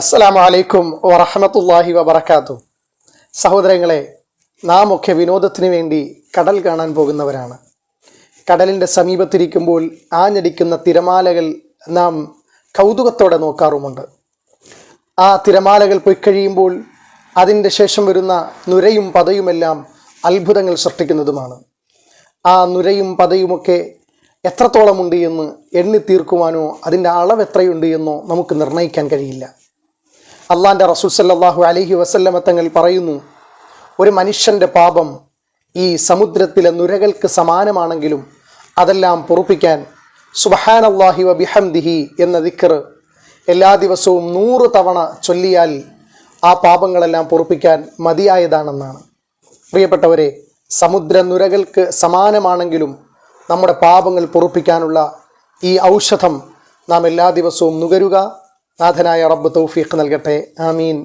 അസ്സലാമു വലൈക്കും വറഹമത്തല്ലാഹി വബർക്കാത്തു സഹോദരങ്ങളെ നാം ഒക്കെ വിനോദത്തിന് വേണ്ടി കടൽ കാണാൻ പോകുന്നവരാണ്. കടലിന്റെ സമീപത്തിരിക്കുമ്പോൾ ആഞ്ഞടിക്കുന്ന തിരമാലകൾ നാം കൗതുകത്തോടെ നോക്കാറുമുണ്ട്. ആ തിരമാലകൾ പോയി കഴിയുമ്പോൾ അതിന്റെ ശേഷം വരുന്ന നുരയും പതയുമെല്ലാം അത്ഭുതങ്ങൾ സൃഷ്ടിക്കുന്നതുമാണ്. ആ നുരയും പതയുമൊക്കെ എത്രത്തോളമുണ്ട് എന്ന് എണ്ണി തീർക്കുവാനോ അതിന്റെ അളവ് എത്രയുണ്ട് എന്നോ നമുക്ക് നിർണയിക്കാൻ കഴിയില്ല. അള്ളാന്റെ റസൂൽ സല്ലാഹു അലഹി വസല്ലമ തങ്ങൾ പറയുന്നു ഒരു മനുഷ്യന്റെ പാപം ഈ സമുദ്രത്തിലെ നുരകൾക്ക് സമാനമാണെങ്കിലും അതെല്ലാം പൊറുപ്പിക്കാൻ സുബഹാനല്ലാഹി വ ബിഹംദിഹി എന്ന ദിക്കർ എല്ലാ ദിവസവും നൂറ് തവണ ചൊല്ലിയാൽ ആ പാപങ്ങളെല്ലാം പൊറുപ്പിക്കാൻ മതിയായതാണെന്നാണ്. പ്രിയപ്പെട്ടവരെ സമുദ്ര നുരകൾക്ക് സമാനമാണെങ്കിലും നമ്മുടെ പാപങ്ങൾ പൊറുപ്പിക്കാനുള്ള ഈ ഔഷധം നാം എല്ലാ ദിവസവും നുകരുക. നാഥനായ റബ്ബ് തൗഫീഖ് നൽകട്ടെ ആമീൻ